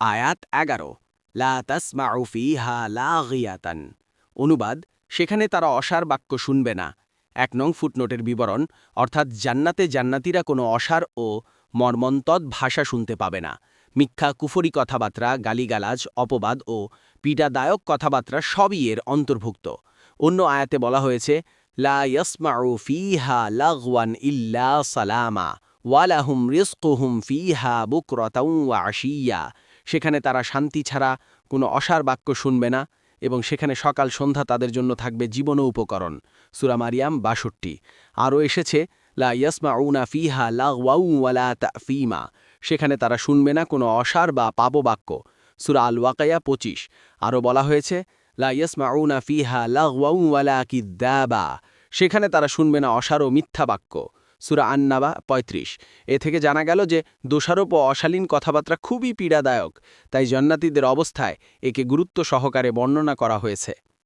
আয়াত এগারো। লা তাসমাউ লাগিয়াতান। অনুবাদ, সেখানে তারা অসার বাক্য শুনবে না। এক নং ফুটনোটের বিবরণ, অর্থাৎ জান্নাতে জান্নাতিরা কোনো অসার ও মর্মন্তদ ভাষা শুনতে পাবে না। মিথ্যা কুফরি কথাবার্তা, গালিগালাজ, অপবাদ ও পীড়াদায়ক কথাবার্তা সবই এর অন্তর্ভুক্ত। অন্য আয়াতে বলা হয়েছে, লা লাগওয়ান ইল্লা সালামা ওয়ালাহুম রিস্কুহুম ফিহা বুকরতাউ আশিয়া। সেখানে তারা শান্তি ছাড়া কোনো অসার বাক্য শুনবে না এবং সেখানে সকাল সন্ধ্যা তাদের জন্য থাকবে জীবন উপকরণ। সুরা মারিয়াম বাষট্টি। আরও এসেছে, লা ইয়াসমাউনা ফিহা লাগওয়াউ ওয়ালা তাফিমা। সেখানে তারা শুনবে না কোনো অসার বা পাপবাক্য। সুরা আল ওয়াকায়া পঁচিশ। আরও বলা হয়েছে, লা ইয়াসমাউনা ফিহা লাগওয়াউ ওয়ালা কিদ্দাবা। সেখানে তারা শুনবে না অসার ও মিথ্যা বাক্য। সুরা আন্নাবা ৩৫ এ থেকে জানা গেল যে দোষারোপ ও অশালীন কথাবার্তা খুবই পীড়াদায়ক, তাই জন্নাতিদের অবস্থায় একে গুরুত্ব সহকারে বর্ণনা করা হয়েছে।